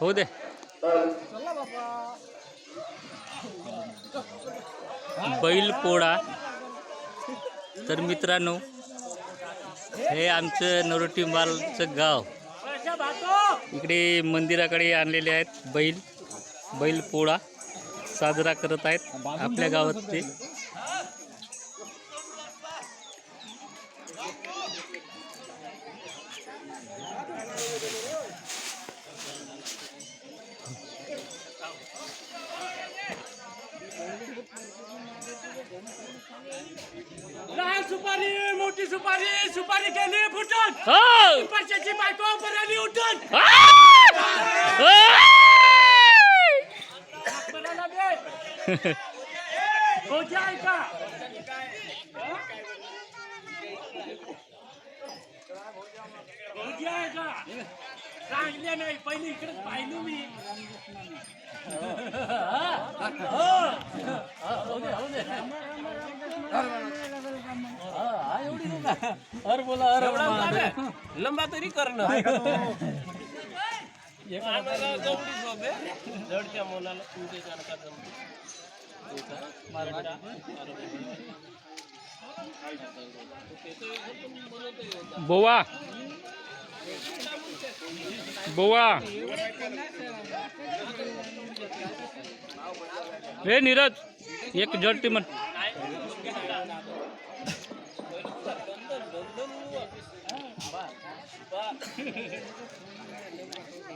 होऊ दे. बैल पोळा. तर मित्रांनो हे आमचं नरोटीमालचं गाव. इकडे मंदिराकडे आणलेले आहेत बैल. बैल पोळा साजरा करत आहेत आपल्या गावात ते लहान सुपारी मोठी सुपारी सुपारी केली फुटून हो! परशाची बायको बराली उठून बराला दे. भोजी आहे का नाही आहे इकडेच सांगले मी. अर बोला अर लंबा तरी करणं जवळच्या मुलाला तुमच्या जाणकार बोवा. बोवा हे नीरज एक जडती म्हण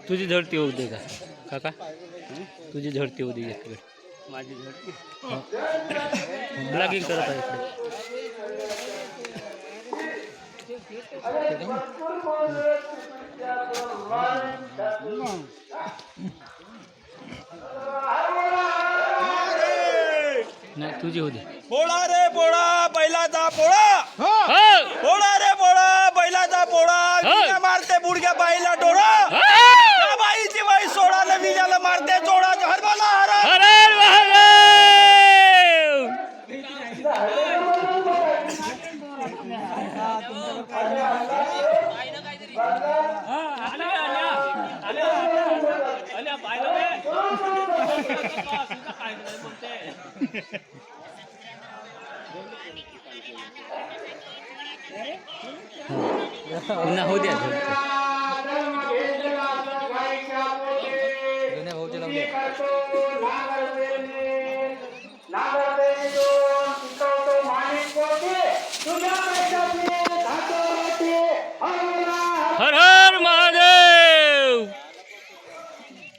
तुझी झडती होऊ दे का? काका तुझी झडती होऊ दे एक वेळ माझी झडती? ब्लॉगिंग करत आहे नाही तुझी दे. पोळा रे पोळा बैलाचा पोळा. हो! पोळा रे पोळा बैलाचा पोळा हो. विजा मारते बुडक्या बाईला डोळा हो! त्या बाईची बाई सोडा न विजाला मारते चोळा हरबाला हरा हर हर महादेव अल्या पाहिलं रे काय म्हणते पुन्हा होऊ द्या. हर हर महादेव!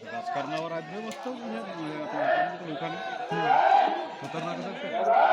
राजकारणावर राज्य बसतो खतरनाक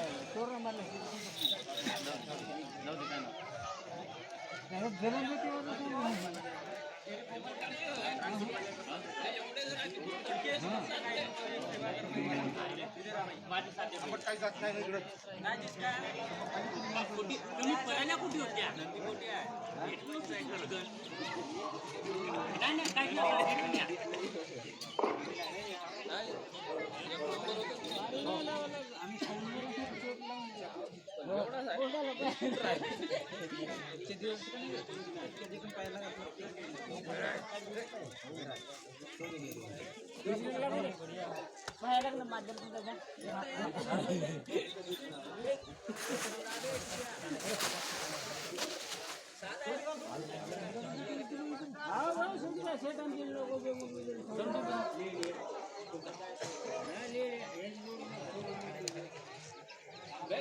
तुम्ही कुठे होत्या नाही नाही काही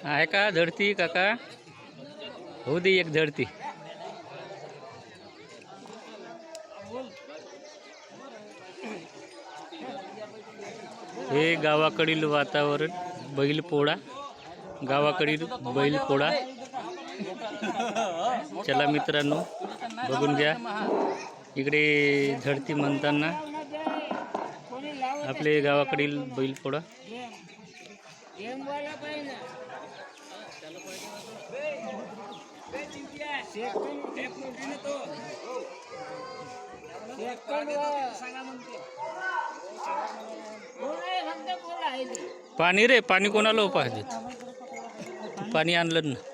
आहे का धडती काका? होऊ दे एक झडती. हे गावाकडील वातावरण बैलपोळा गावाकडील बैलपोळा चला मित्रांनो बघून घ्या. इकडे झडती म्हणताना आपले गावाकडील बैलपोळा पाणी रे पाणी कोणाला पाहिजे पाणी आणलं ना.